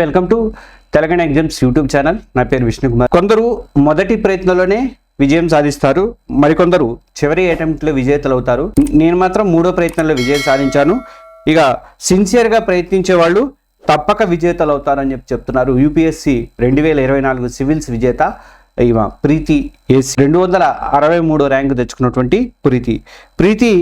Welcome to Telangana exams YouTube channel. నా పేరు విష్ణుకుమార్. కొందరు మొదటి ప్రయత్నంలోనే విజయం సాధిస్తారు. మరికొందరు చివరి అటెంప్ట్లో విజేతలు అవుతారు నేను మాత్రం మూడో ప్రయత్నంలో విజయం సాధించాను. ఇక సిన్సియర్గా ప్రయత్నించే వాళ్ళు తప్పక విజేతలు అవుతారని చెప్పి చెప్తున్నారు. యూపీఎస్సి రెండు వేల ఇరవై నాలుగు సివిల్స్ విజేత ఈమె ప్రీతి ఎస్. రెండు వందల అరవై మూడు ర్యాంకు తెచ్చుకున్నటువంటి ప్రీతి. ప్రీతి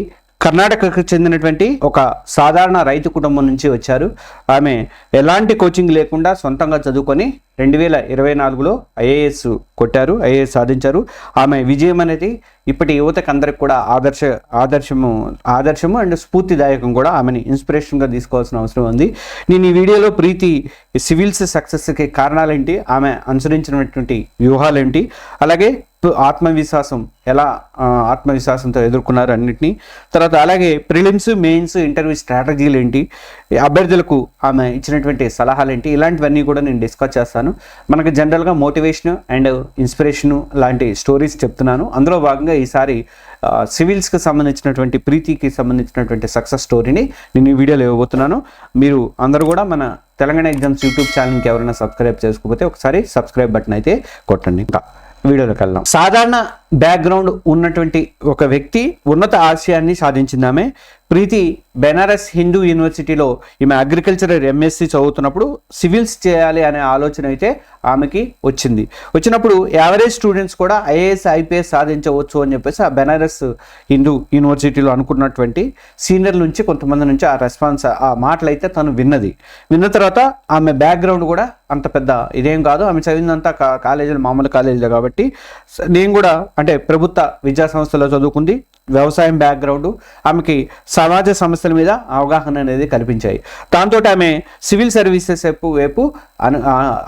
కర్ణాటకకు చెందినటువంటి ఒక సాధారణ రైతు కుటుంబం నుంచి వచ్చారు. ఆమె ఎలాంటి కోచింగ్ లేకుండా సొంతంగా చదువుకొని రెండు వేల ఇరవై నాలుగులో ఐఏఎస్ కొట్టారు ఐఏఎస్ సాధించారు. ఆమె విజయం అనేది ఇప్పటి యువతకు అందరికి కూడా ఆదర్శ ఆదర్శము ఆదర్శము అండ్ స్ఫూర్తిదాయకం కూడా ఆమెని ఇన్స్పిరేషన్గా తీసుకోవాల్సిన అవసరం ఉంది. నేను ఈ వీడియోలో ప్రీతి సివిల్స్ సక్సెస్కి కారణాలేంటి ఆమె అనుసరించినటువంటి వ్యూహాలు ఏంటి అలాగే ఆత్మవిశ్వాసం ఎలా ఆత్మవిశ్వాసంతో ఎదుర్కొన్నారు అన్నింటినీ తర్వాత అలాగే ప్రిలిమ్స్ మెయిన్స్ ఇంటర్వ్యూ స్ట్రాటజీలు ఏంటి అభ్యర్థులకు ఆమె ఇచ్చినటువంటి సలహాలు ఏంటి ఇలాంటివన్నీ కూడా నేను డిస్కస్ చేస్తాను. మనకు జనరల్గా మోటివేషన్ అండ్ ఇన్స్పిరేషను లాంటి స్టోరీస్ చెప్తున్నాను. అందులో భాగంగా ఈసారి సివిల్స్కి సంబంధించినటువంటి ప్రీతికి సంబంధించినటువంటి సక్సెస్ స్టోరీని నేను ఈ వీడియోలో ఇవ్వబోతున్నాను. మీరు అందరూ కూడా మన తెలంగాణ ఎగ్జామ్స్ యూట్యూబ్ ఛానల్కి ఎవరైనా సబ్స్క్రైబ్ చేసుకోకపోతే ఒకసారి సబ్స్క్రైబ్ బటన్ అయితే కొట్టండి. ఇంకా వీడియోలోకి వెళ్దాం. సాధారణ బ్యాక్గ్రౌండ్ ఉన్నటువంటి ఒక వ్యక్తి ఉన్నత ఆశయాన్ని సాధించింది ఆమె. ప్రీతి బెనారస్ హిందూ యూనివర్సిటీలో ఈమె అగ్రికల్చర్ ఎంఎస్సి చదువుతున్నప్పుడు సివిల్స్ చేయాలి అనే ఆలోచన అయితే ఆమెకి వచ్చింది. వచ్చినప్పుడు యావరేజ్ స్టూడెంట్స్ కూడా ఐఏఎస్ ఐపీఎస్ సాధించవచ్చు అని చెప్పేసి ఆ బెనారస్ హిందూ యూనివర్సిటీలో అనుకున్నటువంటి సీనియర్ నుంచి కొంతమంది నుంచి ఆ రెస్పాన్స్ ఆ మాటలు అయితే తను విన్నది. విన్న తర్వాత ఆమె బ్యాక్గ్రౌండ్ కూడా అంత పెద్ద ఇదేం కాదు. ఆమె చదివిందంతా కాలేజీలు మామూలు కాలేజీలో కాబట్టి నేను కూడా అంటే ప్రభుత్వ విద్యా సంస్థలో చదువుకుంది. వ్యవసాయం బ్యాక్గ్రౌండ్ ఆమెకి సమాజ సమస్యల మీద అవగాహన అనేది కల్పించాయి. దాంతో ఆమె సివిల్ సర్వీసెస్ వైపు వైపు అను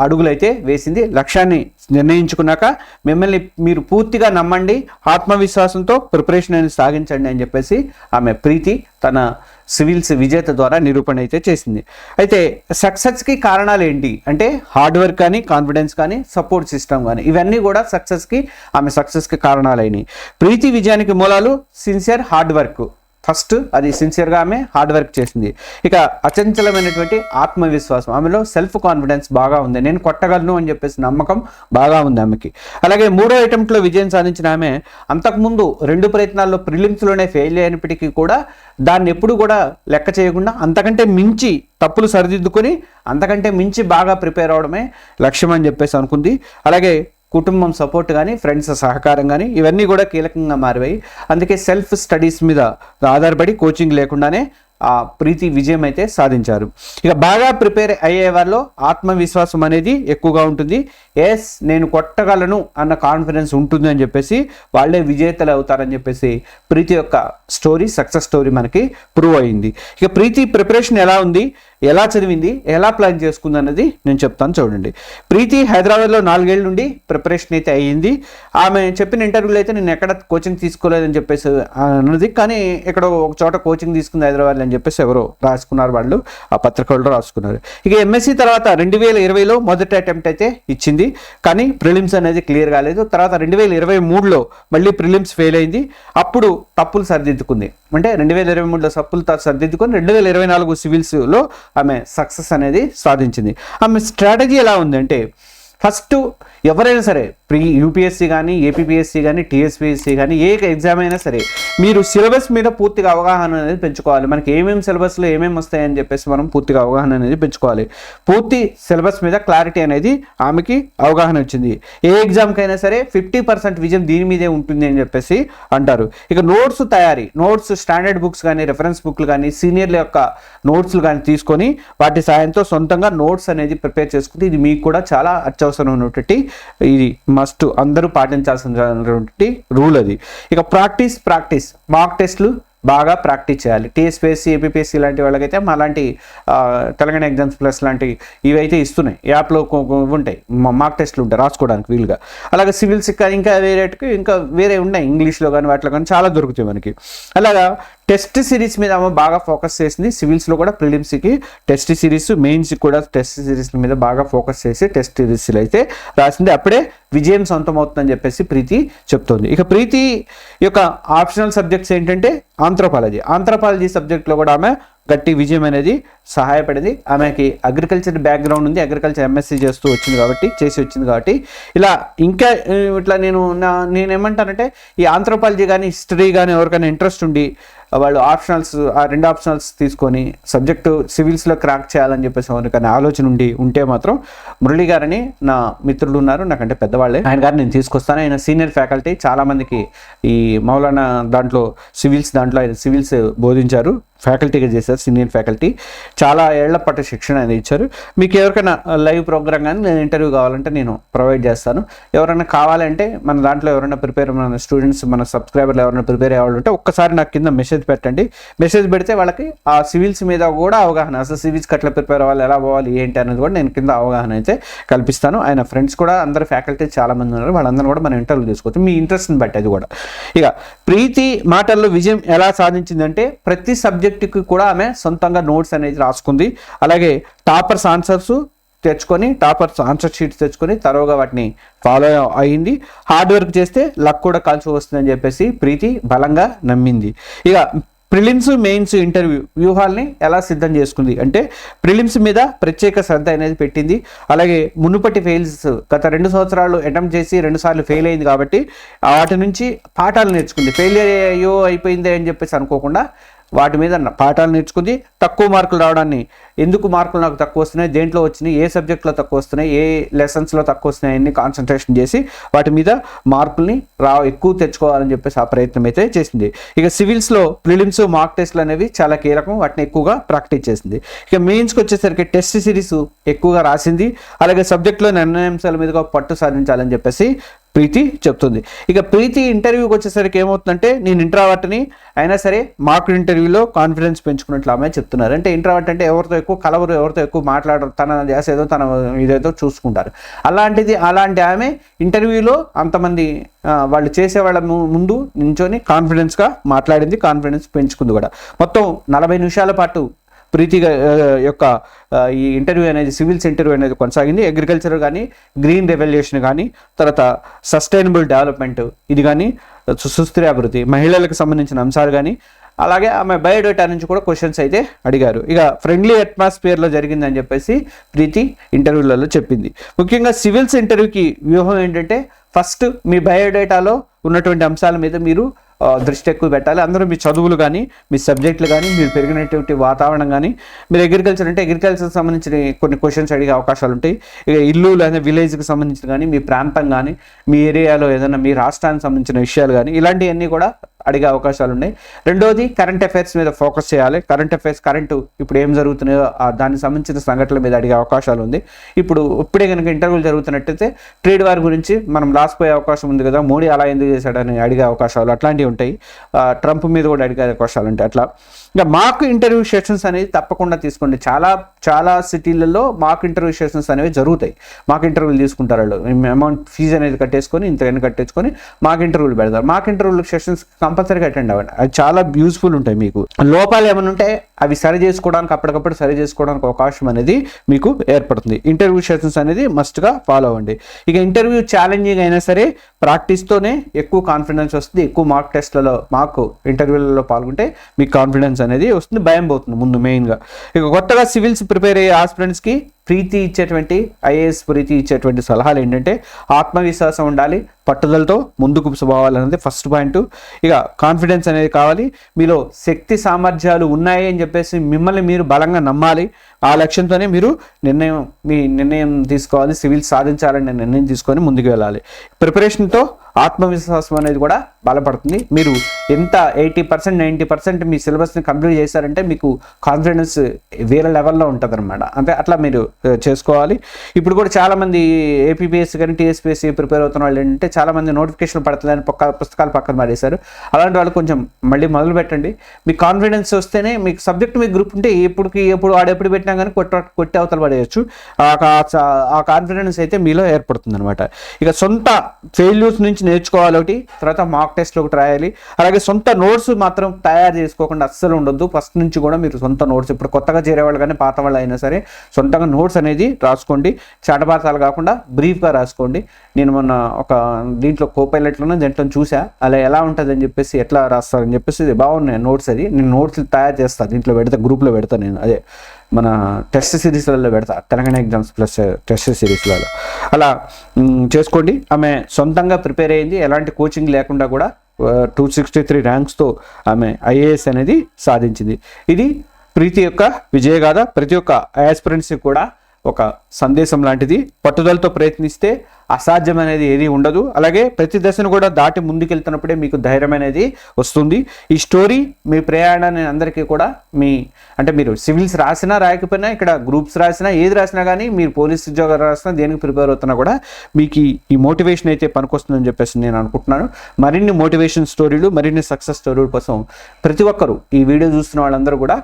అడుగులైతే వేసింది. లక్ష్యాన్ని నిర్ణయించుకున్నాక మిమ్మల్ని మీరు పూర్తిగా నమ్మండి ఆత్మవిశ్వాసంతో ప్రిపరేషన్ అనేది సాగించండి అని చెప్పేసి ఆమె ప్రీతి తన సివిల్స్ విజేత ద్వారా నిరూపణ అయితే చేసింది. అయితే సక్సెస్కి కారణాలు ఏంటి? అంటే హార్డ్ వర్క్ కానీ కాన్ఫిడెన్స్ కానీ సపోర్ట్ సిస్టమ్ కానీ ఇవన్నీ కూడా సక్సెస్కి ఆమె సక్సెస్కి కారణాలైనవి ప్రీతి విజయానికి మూలాలు సిన్సియర్ హార్డ్ వర్క్. ఫస్ట్ అది సిన్సియర్గా ఆమె హార్డ్ వర్క్ చేసింది. ఇక అచంచలమైనటువంటి ఆత్మవిశ్వాసం. ఆమెలో సెల్ఫ్ కాన్ఫిడెన్స్ బాగా ఉంది. నేను కొట్టగలను అని చెప్పేసి నమ్మకం బాగా ఉంది ఆమెకి. అలాగే మూడో అటెంప్ట్లో విజయం సాధించిన ఆమె అంతకుముందు రెండు ప్రయత్నాల్లో ప్రిలిమ్స్లోనే ఫెయిల్ అయినప్పటికీ కూడా దాన్ని ఎప్పుడు కూడా లెక్క చేయకుండా అంతకంటే మించి తప్పులు సరిదిద్దుకొని అంతకంటే మించి బాగా ప్రిపేర్ అవడమే లక్ష్యం అని చెప్పేసి అనుకుంది. అలాగే కుటుంబం సపోర్ట్ కానీ ఫ్రెండ్స్ సహకారం కానీ ఇవన్నీ కూడా కీలకంగా మారిపోయి అందుకే సెల్ఫ్ స్టడీస్ మీద ఆధారపడి కోచింగ్ లేకుండానే ఆ ప్రీతి విజయం అయితే సాధించారు. ఇక బాగా ప్రిపేర్ అయ్యే వాళ్ళు ఆత్మవిశ్వాసం అనేది ఎక్కువగా ఉంటుంది. ఎస్ నేను కొట్టగలను అన్న కాన్ఫిడెన్స్ ఉంటుంది అని చెప్పేసి వాళ్ళే విజేతలు అవుతారని చెప్పేసి ప్రీతి యొక్క స్టోరీ సక్సెస్ స్టోరీ మనకి ప్రూవ్ అయింది. ఇక ప్రీతి ప్రిపరేషన్ ఎలా ఉంది? ఎలా చదివింది ఎలా ప్లాన్ చేసుకుంది అన్నది నేను చెప్తాను చూడండి. ప్రీతి హైదరాబాద్లో నాలుగేళ్ళ నుండి ప్రిపరేషన్ అయితే అయ్యింది. ఆమె చెప్పిన ఇంటర్వ్యూలో అయితే నేను ఎక్కడ కోచింగ్ తీసుకోలేదని చెప్పేసి అన్నది. కానీ ఇక్కడ ఒక చోట కోచింగ్ తీసుకుంది హైదరాబాద్లో అని చెప్పేసి ఎవరో రాసుకున్నారు వాళ్ళు. ఆ పత్రికల్లో రాసుకున్నారు. ఇక ఎంఎస్సి తర్వాత రెండు వేల ఇరవైలో మొదటి అటెంప్ట్ అయితే ఇచ్చింది. కానీ ప్రిలిమ్స్ అనేది క్లియర్ కాలేదు. తర్వాత రెండు వేల ఇరవై మూడులో మళ్ళీ ప్రిలిమ్స్ ఫెయిల్ అయింది. అప్పుడు తప్పులు సరిదిద్దుకుంది. అంటే రెండు వేల ఇరవై మూడులో తప్పులు సరిదిద్దుకొని రెండు వేల ఇరవై నాలుగు సివిల్స్లో ఆమె సక్సెస్ అనేది సాధించింది. ఆమె స్ట్రాటజీ ఎలా ఉందంటే ఫస్ట్ ఎవరైనా సరే ప్రీ యూపీఎస్సీ కానీ ఏపీపీఎస్సీ కానీ టీఎస్పీఎస్సీ కానీ ఏ ఎగ్జామ్ అయినా సరే మీరు సిలబస్ మీద పూర్తిగా అవగాహన అనేది పెంచుకోవాలి. మనకి ఏమేమి సిలబస్లో ఏమేమి వస్తాయని చెప్పేసి మనం పూర్తిగా అవగాహన అనేది పెంచుకోవాలి. పూర్తి సిలబస్ మీద క్లారిటీ అనేది ఆమెకి అవగాహన వచ్చింది. ఏ ఎగ్జామ్కైనా సరే ఫిఫ్టీ పర్సెంట్ విజయం దీని మీదే ఉంటుంది అని చెప్పేసి అంటారు. ఇక నోట్స్ తయారీ నోట్స్ స్టాండర్డ్ బుక్స్ కానీ రెఫరెన్స్ బుక్లు కానీ సీనియర్ల యొక్క నోట్స్లు కానీ తీసుకొని వాటి సాయంతో సొంతంగా నోట్స్ అనేది ప్రిపేర్ చేసుకుంటే ఇది మీకు కూడా చాలా అత్యవసరం ఉన్నటువంటి ఇది. మస్ట్ అందరూ పాటించాల్సినటువంటి రూల్ అది. ఇక ప్రాక్టీస్ ప్రాక్టీస్ మాక్ టెస్ట్లు బాగా ప్రాక్టీస్ చేయాలి. టీఎస్పీఎస్సీ ఏపీఎస్సీ లాంటి వాళ్ళకైతే మా లాంటి తెలంగాణ ఎగ్జామ్స్ ప్లస్ లాంటి ఇవైతే ఇస్తున్నాయి. యాప్లో ఉంటాయి. మాక్ టెస్ట్లు ఉంటాయి రాసుకోవడానికి వీలుగా. అలాగే సివిల్స్ ఇంకా ఇంకా వేరేటికి ఇంకా వేరే ఉన్నాయి. ఇంగ్లీష్లో కానీ వాటిలో కానీ చాలా దొరుకుతాయి మనకి. అలాగా టెస్ట్ సిరీస్ మీద ఆమె బాగా ఫోకస్ చేసింది. సివిల్స్లో కూడా ప్రిలిమ్స్కి టెస్ట్ సిరీస్ మెయిన్స్కి కూడా టెస్ట్ సిరీస్ మీద బాగా ఫోకస్ చేసి టెస్ట్ సిరీస్లు అయితే రాసింది. అప్పుడే విజయం సొంతం అవుతుందని చెప్పేసి ప్రీతి చెప్తోంది. ఇక ప్రీతి యొక్క ఆప్షనల్ సబ్జెక్ట్స్ ఏంటంటే ఆంథ్రోపాలజీ. ఆంథ్రోపాలజీ సబ్జెక్ట్లో కూడా ఆమె గట్టి విజయం అనేది సహాయపడింది. ఆమెకి అగ్రికల్చర్ బ్యాక్గ్రౌండ్ ఉంది. అగ్రికల్చర్ ఎంఎస్సీ చేస్తూ వచ్చింది కాబట్టి చేసి వచ్చింది కాబట్టి. ఇలా ఇంకా ఇట్లా నేను నా నేను ఏమంటానంటే ఈ ఆంథ్రోపాలజీ కానీ హిస్టరీ కానీ ఎవరికైనా ఇంట్రెస్ట్ ఉండి వాళ్ళు ఆప్షనల్స్ ఆ రెండు ఆప్షనల్స్ తీసుకొని సబ్జెక్టు సివిల్స్లో క్రాక్ చేయాలని చెప్పేసి ఎవరికైనా ఆలోచన ఉండి ఉంటే మాత్రం మురళి గారని నా మిత్రులు ఉన్నారు. నాకంటే పెద్దవాళ్ళే. ఆయన గారిని నేను తీసుకొస్తాను. ఆయన సీనియర్ ఫ్యాకల్టీ చాలామందికి ఈ మౌలానా దాంట్లో సివిల్స్ దాంట్లో ఆయన సివిల్స్ బోధించారు. ఫ్యాకల్టీగా చేశారు సీనియర్ ఫ్యాకల్టీ చాలా ఏళ్ళ పాటు శిక్షణ అనేది ఇచ్చారు. మీకు ఎవరికైనా లైవ్ ప్రోగ్రామ్ కానీ నేను ఇంటర్వ్యూ కావాలంటే నేను ప్రొవైడ్ చేస్తాను. ఎవరైనా కావాలంటే మన దాంట్లో ఎవరైనా ప్రిపేర్ మన స్టూడెంట్స్ మన సబ్స్క్రైబర్లు ఎవరైనా ప్రిపేర్ అవ్వాలి ఉంటే ఒక్కసారి నాకు కింద మెసేజ్ పెట్టండి. మెసేజ్ పెడితే వాళ్ళకి ఆ సివిల్స్ మీద కూడా అవగాహన అసలు సివిల్స్ కట్ల ప్రిపేర్ అవ్వాలి ఎలా పోవాలి ఏంటి అనేది కూడా నేను కింద అవగాహన అయితే కల్పిస్తాను. ఆయన ఫ్రెండ్స్ కూడా అందరు ఫ్యాకల్టీ చాలామంది ఉన్నారు. వాళ్ళందరూ కూడా మనం ఇంటర్వ్యూ తీసుకోవచ్చు. మీ ఇంట్రెస్ట్ని బట్టి అది కూడా. ఇక ప్రీతి మాటల్లో విజయం ఎలా సాధించిందంటే ప్రతి సబ్జెక్ట్ సబ్జెక్టుకి కూడా ఆమె సొంతంగా నోట్స్ అనేది రాసుకుంది. అలాగే టాపర్స్ ఆన్సర్స్ తెచ్చుకొని టాపర్స్ ఆన్సర్ షీట్స్ తెచ్చుకొని తరోగా వాటిని ఫాలో అయ్యింది హార్డ్ వర్క్ చేస్తే లక్ కూడా కలిసి వస్తుందని చెప్పేసి ప్రీతి బలంగా నమ్మింది. ఇక ప్రిలిమ్స్ మెయిన్స్ ఇంటర్వ్యూ వ్యూహాల్ని ఎలా సిద్ధం చేసుకుంది అంటే ప్రిలిమ్స్ మీద ప్రత్యేక శ్రద్ధ అనేది పెట్టింది. అలాగే మునుపటి ఫెయిల్స్ గత రెండు సంవత్సరాలు అటెంప్ట్ చేసి రెండు సార్లు ఫెయిల్ అయింది కాబట్టి వాటి నుంచి పాఠాలు నేర్చుకుంది. ఫెయిలియర్ అయ్యో అయిపోయిందే అని చెప్పేసి అనుకోకుండా వాటి మీద పాఠాలు నేర్చుకుంది. తక్కువ మార్కులు రావడాన్ని ఎందుకు మార్కులు నాకు తక్కువ వస్తున్నాయి? దేంట్లో వచ్చినాయి? ఏ సబ్జెక్ట్లో తక్కువ వస్తున్నాయి? ఏ లెసన్స్లో తక్కువ వస్తున్నాయి? అన్ని కాన్సన్ట్రేషన్ చేసి వాటి మీద మార్కుల్ని రా ఎక్కువ తెచ్చుకోవాలని చెప్పేసి ఆ ప్రయత్నం అయితే చేసింది. ఇక సివిల్స్లో ప్రిలిమ్స్ మార్క్ టెస్ట్లు అనేవి చాలా కీలకం. వాటిని ఎక్కువగా ప్రాక్టీస్ చేసింది. ఇక మెయిన్స్కి వచ్చేసరికి టెస్ట్ సిరీస్ ఎక్కువగా రాసింది. అలాగే సబ్జెక్ట్లో నిర్ణయాంశాల మీదుగా పట్టు సాధించాలని చెప్పేసి ప్రీతి చెప్తుంది. ఇక ప్రీతి ఇంటర్వ్యూకి వచ్చేసరికి ఏమవుతుందంటే నేను ఇంట్రావర్ట్ని అయినా సరే మాకు ఇంటర్వ్యూలో కాన్ఫిడెన్స్ పెంచుకున్నట్లు ఆమె చెప్తున్నారు. అంటే ఇంట్రావర్ట్ అంటే ఎవరితో ఎక్కువ కలవరు ఎవరితో ఎక్కువ మాట్లాడరు తన చేసేదో ఏదో తన ఇదేదో చూసుకుంటారు. అలాంటిది అలాంటి ఆమె ఇంటర్వ్యూలో అంతమంది వాళ్ళు చేసేవాళ్ళ ముందు నించొని కాన్ఫిడెన్స్గా మాట్లాడింది కాన్ఫిడెన్స్ పెంచుకుంది కూడా. మొత్తం నలభై నిమిషాల పాటు ప్రీతి యొక్క ఈ ఇంటర్వ్యూ అనేది సివిల్స్ ఇంటర్వ్యూ అనేది కొనసాగింది. అగ్రికల్చర్ కానీ గ్రీన్ రెవల్యూషన్ కానీ తర్వాత సస్టైనబుల్ డెవలప్మెంట్ ఇది కానీ సు- సుస్థిర అభివృద్ధి మహిళలకు సంబంధించిన అంశాలు కానీ అలాగే ఆమె బయోడేటా నుంచి కూడా క్వశ్చన్స్ అయితే అడిగారు. ఇక ఫ్రెండ్లీ అట్మాస్ఫియర్లో జరిగిందని చెప్పేసి ప్రీతి ఇంటర్వ్యూలలో చెప్పింది. ముఖ్యంగా సివిల్స్ ఇంటర్వ్యూకి వ్యూహం ఏంటంటే ఫస్ట్ మీ బయోడేటాలో ఉన్నటువంటి అంశాల మీద మీరు దృష్టి ఎక్కువ పెట్టాలి. అందరూ మీ చదువులు కానీ మీ సబ్జెక్టులు కానీ మీరు పెరిగినటువంటి వాతావరణం కానీ మీరు అగ్రికల్చర్ అంటే అగ్రికల్చర్ సంబంధించిన కొన్ని క్వశ్చన్స్ అడిగే అవకాశాలు ఉంటాయి. ఇక ఇల్లు లేదా విలేజ్కి సంబంధించిన కానీ మీ ప్రాంతం కానీ మీ ఏరియాలో ఏదైనా మీ రాష్ట్రానికి సంబంధించిన విషయాలు కానీ ఇలాంటివన్నీ కూడా అడిగే అవకాశాలు ఉన్నాయి. రెండోది కరెంట్ అఫైర్స్ మీద ఫోకస్ చేయాలి. కరెంట్ అఫైర్స్ కరెంటు ఇప్పుడు ఏం జరుగుతున్నాయో ఆ దానికి సంబంధించిన సంఘటనల మీద అడిగే అవకాశాలు ఉంది. ఇప్పుడు ఇప్పుడే కనుక ఇంటర్వ్యూలు జరుగుతున్నట్టయితే ట్రేడ్ వార్ గురించి మనం లాస్పోయే అవకాశం ఉంది కదా మోడీ అలా ఎందుకు చేశాడని అడిగే అవకాశాలు అట్లాంటివి ఉంటాయి. ట్రంప్ మీద కూడా అడిగే అవకాశాలు ఉంటాయి. అట్లా ఇంకా మాకు ఇంటర్వ్యూ సెషన్స్ అనేది తప్పకుండా తీసుకోండి. చాలా చాలా సిటీలలో మాకు ఇంటర్వ్యూ సెషన్స్ అనేవి జరుగుతాయి. మాకు ఇంటర్వ్యూలు తీసుకుంటారు వాళ్ళు. అమౌంట్ ఫీజు అనేది కట్టేసుకొని ఇంతకైనా కట్టేసుకొని మాకు ఇంటర్వ్యూలు పెడతారు. మాకు ఇంటర్వ్యూలు సెషన్స్ కంపల్సరీగా అటెండ్ అవ్వండి. అది చాలా యూస్ఫుల్ ఉంటాయి మీకు. లోపాలు ఏమైనా ఉంటే అవి సరి చేసుకోవడానికి అప్పటికప్పుడు సరి చేసుకోవడానికి అవకాశం అనేది మీకు ఏర్పడుతుంది. ఇంటర్వ్యూ సెషన్స్ అనేది మస్ట్గా ఫాలో అవ్వండి. ఇక ఇంటర్వ్యూ ఛాలెంజింగ్ అయినా సరే ప్రాక్టీస్తోనే ఎక్కువ కాన్ఫిడెన్స్ వస్తుంది. ఎక్కువ మార్క్ టెస్ట్లలో మార్క్ ఇంటర్వ్యూలలో పాల్గొంటే మీకు కాన్ఫిడెన్స్ అనేది వస్తుంది భయం పోతుంది ముందు మెయిన్గా. ఇక కొత్తగా సివిల్స్ ప్రిపేర్ అయ్యే ఆస్పిరెంట్స్కి ప్రీతి ఇచ్చేటువంటి ఐఏఎస్ ప్రీతి ఇచ్చేటువంటి సలహాలు ఏంటంటే ఆత్మవిశ్వాసం ఉండాలి పట్టుదలతో ముందుకు పోవాలనేది ఫస్ట్ పాయింట్. ఇక కాన్ఫిడెన్స్ అనేది కావాలి మీలో శక్తి సామర్థ్యాలు ఉన్నాయి అని చెప్పేసి మిమ్మల్ని మీరు బలంగా నమ్మాలి. ఆ లక్ష్యంతోనే మీరు నిర్ణయం మీ నిర్ణయం తీసుకోవాలి సివిల్ సాధించాలని నిర్ణయం తీసుకొని ముందుకు వెళ్ళాలి. ప్రిపరేషన్తో ఆత్మవిశ్వాసం అనేది కూడా బలపడుతుంది మీరు ఎంత ఎయిటీ పర్సెంట్ నైంటీ పర్సెంట్ మీ సిలబస్ని కంప్లీట్ చేశారంటే మీకు కాన్ఫిడెన్స్ వేరే లెవెల్లో ఉంటుంది అనమాట అంటే అట్లా మీరు చేసుకోవాలి. ఇప్పుడు కూడా చాలామంది ఏపీపీఎస్ కానీ టీఎస్పీఎస్సీ ప్రిపేర్ అవుతున్న వాళ్ళు ఏంటంటే చాలామంది నోటిఫికేషన్ పడుతుందని పక్క పుస్తకాలు పక్కన మారేశారు అలాంటి వాళ్ళు కొంచెం మళ్ళీ మొదలు పెట్టండి. మీకు కాన్ఫిడెన్స్ వస్తేనే మీకు సబ్జెక్ట్ మీకు గ్రూప్ ఉంటే ఎప్పుడుకి ఎప్పుడు వాడు ఎప్పుడు పెట్టినా కానీ కొట్ట కొట్టి అవతల పడేయచ్చు. ఆ ఆ కాన్ఫిడెన్స్ అయితే మీలో ఏర్పడుతుంది అనమాట ఇక సొంత ఫెయిల్యూర్స్ నుంచి నేర్చుకోవాలి ఒకటి తర్వాత మాక్ మాక్ ఒకటి రాయాలి. అలాగే సొంత నోట్స్ మాత్రం తయారు చేసుకోకుండా అస్సలు ఉండొద్దు. ఫస్ట్ నుంచి కూడా మీరు సొంత నోట్స్ ఇప్పుడు కొత్తగా చేరేవాళ్ళు కానీ పాత వాళ్ళు అయినా సరే సొంతంగా నోట్స్ అనేది రాసుకోండి. చాటపాతాలు కాకుండా బ్రీఫ్గా రాసుకోండి. నేను మొన్న ఒక దీంట్లో కోపైలట్లోనే దీంట్లో చూసా. అలా ఎలా ఉంటుందని చెప్పేసి ఎట్లా రాస్తారని చెప్పేసి బాగున్నాయి నోట్స్ అది. నేను నోట్స్ తయారు చేస్తాను దీంట్లో పెడతా గ్రూప్లో పెడతా నేను. అదే. మన టెస్ట్ సిరీస్లలో పెడతా. తెలంగాణ ఎగ్జామ్స్ ప్లస్ టెస్ట్ సిరీస్లలో అలా చేసుకోండి. ఆమె సొంతంగా ప్రిపేర్ అయింది. ఎలాంటి కోచింగ్ లేకుండా కూడా టూ సిక్స్టీ త్రీ ర్యాంక్స్తో ఆమె ఐఏఎస్ అనేది సాధించింది. ఇది ప్రీతి యొక్క విజయగాథ. ప్రతి ఒక్క యాస్పిరెంట్స్కి కూడా ఒక సందేశం లాంటిది. పట్టుదలతో ప్రయత్నిస్తే అసాధ్యం అనేది ఏది ఉండదు. అలాగే ప్రతి దశను కూడా దాటి ముందుకెళ్తున్నప్పుడే మీకు ధైర్యం అనేది వస్తుంది. ఈ స్టోరీ మీ ప్రయాణాన్ని అందరికీ కూడా మీ అంటే మీరు సివిల్స్ రాసినా రాయకపోయినా ఇక్కడ గ్రూప్స్ రాసినా ఏది రాసినా కానీ మీరు పోలీస్ ఉద్యోగాలు రాసినా దేనికి ప్రిపేర్ అవుతున్నా కూడా మీకు ఈ- మోటివేషన్ అయితే పనికొస్తుందని చెప్పేసి నేను అనుకుంటున్నాను. మరిన్ని మోటివేషన్ స్టోరీలు మరిన్ని సక్సెస్ స్టోరీల కోసం ప్రతి ఒక్కరూ ఈ వీడియో చూస్తున్న వాళ్ళందరూ కూడా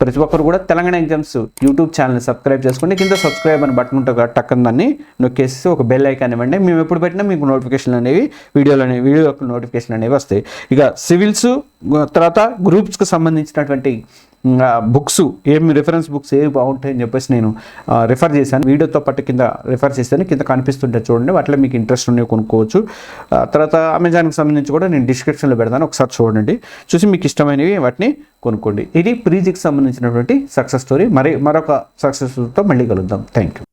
ప్రతి ఒక్కరు కూడా Telangana exams YouTube channel subscribe చేసుకోండి. కింద సబ్స్క్రైబ్ అని బటన్ ఉంటుంది కదా, టక్కన దాన్ని నొక్కేసి ఒక బెల్ ఐకాన్ ఇవ్వండి. మేము ఎప్పుడు పెట్టినా మీకు నోటిఫికేషన్ అనేవి వీడియోలు అనేవి వీడియో యొక్క నోటిఫికేషన్ అనేవి వస్తాయి. ఇక సివిల్స్ తర్వాత గ్రూప్స్కి సంబంధించినటువంటి బుక్స్ ఏమి రిఫరెన్స్ బుక్స్ ఏవి బాగుంటాయి అని చెప్పేసి నేను రిఫర్ చేశాను. వీడియోతో పాటు కింద రిఫర్ చేస్తాను కింద కనిపిస్తుంటే చూడండి. వాటిలో మీకు ఇంట్రెస్ట్ ఉన్నవి కొనుక్కోవచ్చు. తర్వాత అమెజాన్కి సంబంధించి కూడా నేను డిస్క్రిప్షన్లో పెడతాను. ఒకసారి చూడండి. చూసి మీకు ఇష్టమైనవి వాటిని కొనుక్కోండి. ఇది ప్రీజికి సంబంధించినటువంటి సక్సెస్ స్టోరీ మరి మరొక సక్సెస్తో మళ్ళీ కలుద్దాం. Thank you